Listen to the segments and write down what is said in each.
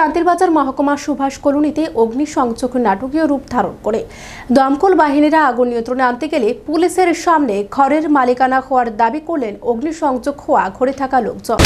শান্তিরবাজার মহকুমা সুভাষ কলোনিতে অগ্নিসংযোগ নাটকীয় রূপ ধারণ করে। দমকল বাহিনীরা আগুন নিয়ন্ত্রণে আনতে গেলে পুলিশের সামনে ঘরের মালিকানা হওয়ার দাবি করলেন অগ্নিসংযোগ হওয়া ঘরে থাকা লোকজন।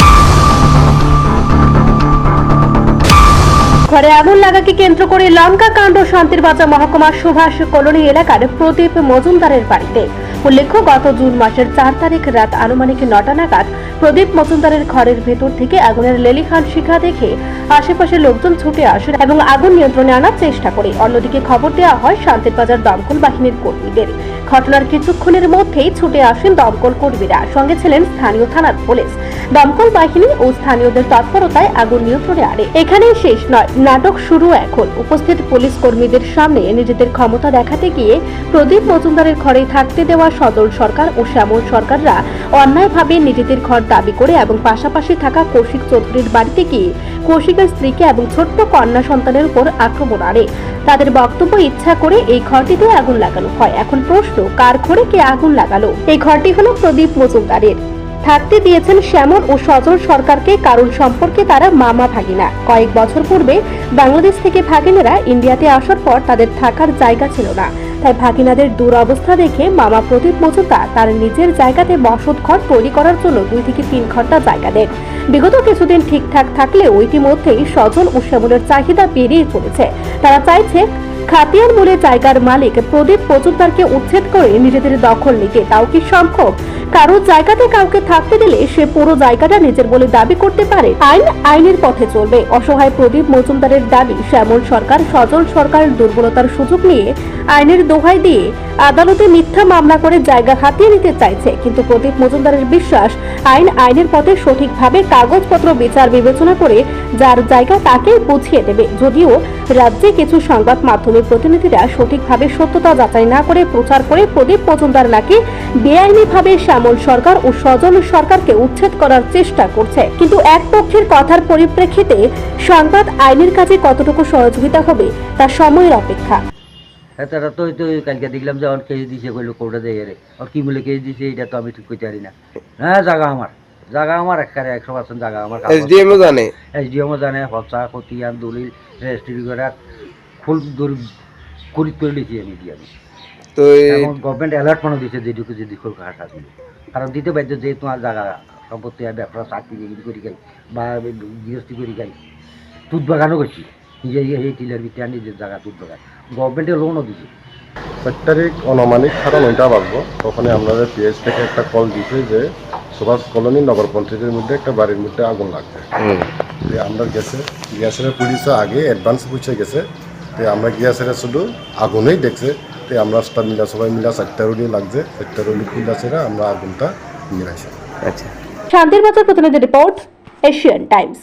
ঘরে আগুন লাগাকে কেন্দ্র করে লঙ্কা কাণ্ড শান্তির বাজার মহকুমার সুভাষ কলোনি এলাকার প্রদীপ মজুমদারের বাড়িতে। উল্লেখ্য, গত জুন মাসের চার তারিখ রাত আনুমানিক নটা নাগাদ প্রদীপ মজুমদারের ঘরের ভেতর থেকে আগুনের লেলিখান শিখা দেখে আশেপাশের লোকজন ছুটে আসেন এবং আগুন নিয়ন্ত্রণে আনার চেষ্টা করে। অন্যদিকে খবর দেওয়া হয় শান্তির বাজার দমকল বাহিনীর কর্মীদের। ঘটনার কিছুক্ষণের মধ্যেই ছুটে আসেন দমকল কর্মীরা। সঙ্গে ছিলেন স্থানীয় থানার পুলিশ। দমকল বাহিনী ও স্থানীয়দের তৎপরতায় আগুন নিয়ন্ত্রণে আনে। এখানেই শেষ নয়, নাটক শুরু এখন। উপস্থিত পুলিশ কর্মীদের সামনে নিজেদের ক্ষমতা দেখাতে গিয়ে প্রদীপ মজুমদারের ঘরে থাকতে দেওয়া সদর সরকার ও শ্যামল সরকাররা অন্যায়ভাবে নিজেদের ঘর দাবি করে এবং পাশাপাশি থাকা কৌশিক চৌধুরীর বাড়িতে গিয়ে কৌশিকের স্ত্রীকে এবং ছোট্ট কন্যা সন্তানের উপর আক্রমণ আনে। তাদের বক্তব্য ইচ্ছা করে এই ঘরটিতে আগুন লাগানো হয়। এখন প্রশ্ন, কার ঘরে কে আগুন লাগালো? এই ঘরটি হলো প্রদীপ মজুমদারের। থাকতে দিয়েছেন শ্যামল ও সজল সরকারকে, কারণ সম্পর্কে তারা মামা ভাগিনা। কয়েক বছর পূর্বে বাংলাদেশ থেকে ভাগিনেরা ইন্ডিয়াতে আসার পর তাদের থাকার জায়গা ছিল না। তাই ভাগিনাদের দুরবস্থা দেখে মামা প্রদীপ মজুমদার তার নিজের জায়গাতে বসত ঘর তৈরি করার জন্য দুই থেকে তিন ঘণ্টা জায়গা দেন। বিগত কিছুদিন ঠিকঠাক থাকলেও ইতিমধ্যেই সজল ও শ্যামলের চাহিদা বেড়েই চলেছে তারা চাইছে খাতিয়ার মূলে জায়গার মালিক প্রদীপ মজুমদারকে উচ্ছেদ করে নিজেদের দখল নিতে। তাও কি সম্ভব? কারও জায়গাতে কাউকে থাকতে দিলে সে পুরো জায়গাটা নিজের বলে দাবি করতে পারে। আইন আইনের পথে চলবে। অসহায় প্রদীপ মজুমদারের দাবি, শ্যামল সরকার, সজল সরকার দুর্বলতার সুযোগ নিয়ে আইনের দোহাই দিয়ে আদালতে মিথ্যা মামলা করে জায়গা হাতিয়ে নিতে চাইছে। কিন্তু প্রদীপ মজুমদারের বিশ্বাস, আইন আইনের পথে সঠিকভাবে কাগজপত্র বিচার বিবেচনা করে যার জায়গা তাকেই বুঝিয়ে দেবে। যদিও রাজ্যে কিছু সংবাদ মাধ্যমের প্রতিনিধিরা সঠিকভাবে সত্যতা যাচাই না করে প্রচার করে প্রদীপ মজুমদার নাকি বেআইনিভাবে শ্যামল সরকার ও সজল সরকারকে উচ্ছেদ করার চেষ্টা করছে। কিন্তু এক পক্ষের কথার পরিপ্রেক্ষিতে সংবাদ আইনের কাজে কতটুকু সহযোগিতা হবে, তা সময়ের অপেক্ষা। হ্যাঁ তারা তো তো কালকে দেখলাম যে কেজি দিছে কইলো কোটা দেয় রে আর কি বলে কেজি দিছে এটা তো আমি ঠিক করতে পারি না। হ্যাঁ জায়গা আমার। জায়গা আমার একেবারে একশো পার্সেন্ট জায়গা আমার জানে? এসডিএমও জানে হচা খতিয়ান দলিল রেজিস্ট্রি করে ফুল করি করে লিখি আমি দিয়ে আমি তো গভর্নমেন্ট অ্যালার্ট মনে দিচ্ছে যেটুকু যদি খুব ঘাট আছে। কারণ দিতে বাধ্য যে তোমার জায়গা সম্পত্তি আর ব্যবসা চাকরি এগুলি করি খাই বা গৃহস্থী করি খাই। তুত বাগানও করছি। নিজে এই টিলার ভিতরে নিজের জায়গা তুত বাগান। গভর্নমেন্টে লোনও দিচ্ছে চার তারিখ অনমানিক সাড়ে নয়টা বাজবো। তখন আপনাদের পিএস থেকে একটা কল দিছে যে সুভাষ কলোনি নগর পঞ্চায়েতের মধ্যে একটা বাড়ির মধ্যে আগুন লাগছে। যে আমরা গেছে গ্যাসের পুলিশে আগে অ্যাডভান্স পৌঁছে গেছে তো আমরা গ্যাসের শুধু আগুনেই দেখছে। তো আমরা স্টাফ মিলা সবাই মিলা চারটা রুলি লাগছে চারটা রুলি খুলে আমরা আগুনটা নিয়ে আসি আচ্ছা। শান্তির বাজার প্রতিনিধি রিপোর্ট এশিয়ান টাইমস